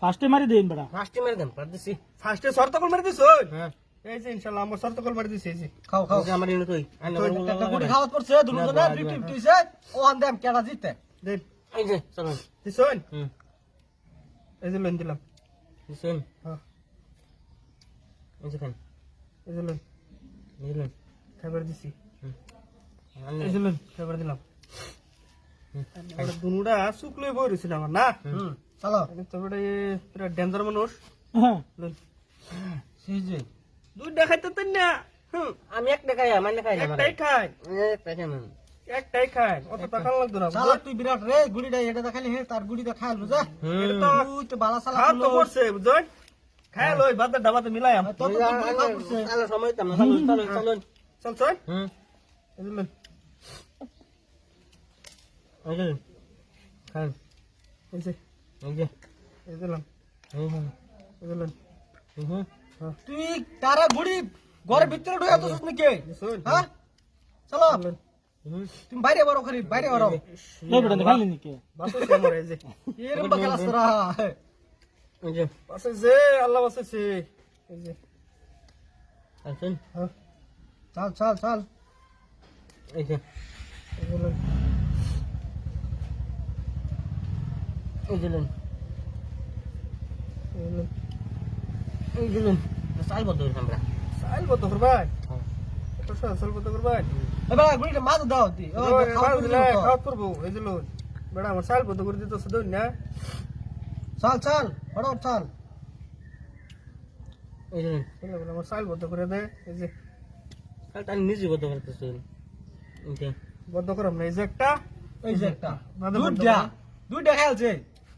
ফার্স্টে মারি দিন বেটা ফার্স্টে মেরে দেন পার দিছি। ফার্স্টে শর্তকল মারি দিছ হ্যাঁ। এই যে ইনশাআল্লাহ আমার শর্তকল মারি দিছে এই যে। খাও খাও। আমার ইনো তুই বলে একটা খাওয়াত পড়ছে দুজনে ফিফটি ফিফটি হইছে ও আন্দাম কেডা জিততে দেন। এই যে চলুন। দিছন হুম। এই যে লোন দিলাম। দিছেন হ্যাঁ। এই যে খান এই যে লোন। নিলেন খাবার দিছি। আনে এই যে লোন খাবার দিলাম। দুনুটা শুকলে বই রয়েছিল আমার না? হুম। চলো। তারপরে পুরা ডেঞ্জার মানুষ। হ্যাঁ। সিজি দুই দেখাইতে তো না। আমি একটা খাই আমার না খাই একটাই খাই। একটাই খাই। অত টাকা লাগতো না। চালা তুই বিরাট রে গুড়িটা এটা দেখালি হে তার গুড়িটা খাইল বুঝা এটা তো তুই তো বালা খাওয়া তো করছে বুঝছেন খাই লই ভাত ডাবাতে মিলাইম তো তো গুড়ি খাওয়া করছে আলো সময় তো চলুন চলুন চলুন চল চল হুম। এই যে লোন এই যে খান এই যে এই যে এই দিলাম হুম হুম এই যে লোন হুম তুই তারা গুড়ি ঘরের ভিতরে ঢুকে তো নাকি শুন। হ্যাঁ? চলো। তুমি বাইরে বারো খালি বাইরে বারো। এই বেটা দেখালি নাকি? বাসে সে এই যে। এরম বাকালা সরা এই যে বাসে যে আল্লাহ বাসে সে এই যে। আসুন। হ্যাঁ। চল চল চল। এই যে এই যে লোন এই যে লুন এই যে লোন এই যে লুন সাল বদল আমরা সাইল বন্ধ করবাই এত সাইল বন্ধ করবাই এবার গুড়িটা মাছ দাও দি। খাওয়া করবি করব। এই লোন বেড়া আমার সাইল বন্ধ করে দিত শুধু না। চল চল ফটাফট চল। এই যে আমার সাইল বন্ধ করে দে। এই যে। কালটা নিজে করতেছেন ওকে বন্ধ করাম না এই যে একটা। এই একটা।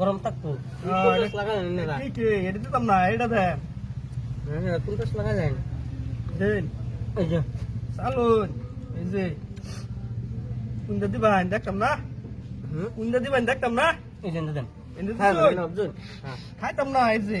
গরম থাকতো। হ্যাঁ, কুলকাস লাগা না কি কি এটা দিতাম না এটা দেন। না লাগা যায় দেন। এই যে। চালুন এই যে। কুন্দা দিবান দেখতাম না? কুন্দা দিবান দেখতাম না? এই যে দেন। হ্যাঁ হ্যাঁ। খাইতাম না এই যে।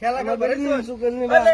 খেলা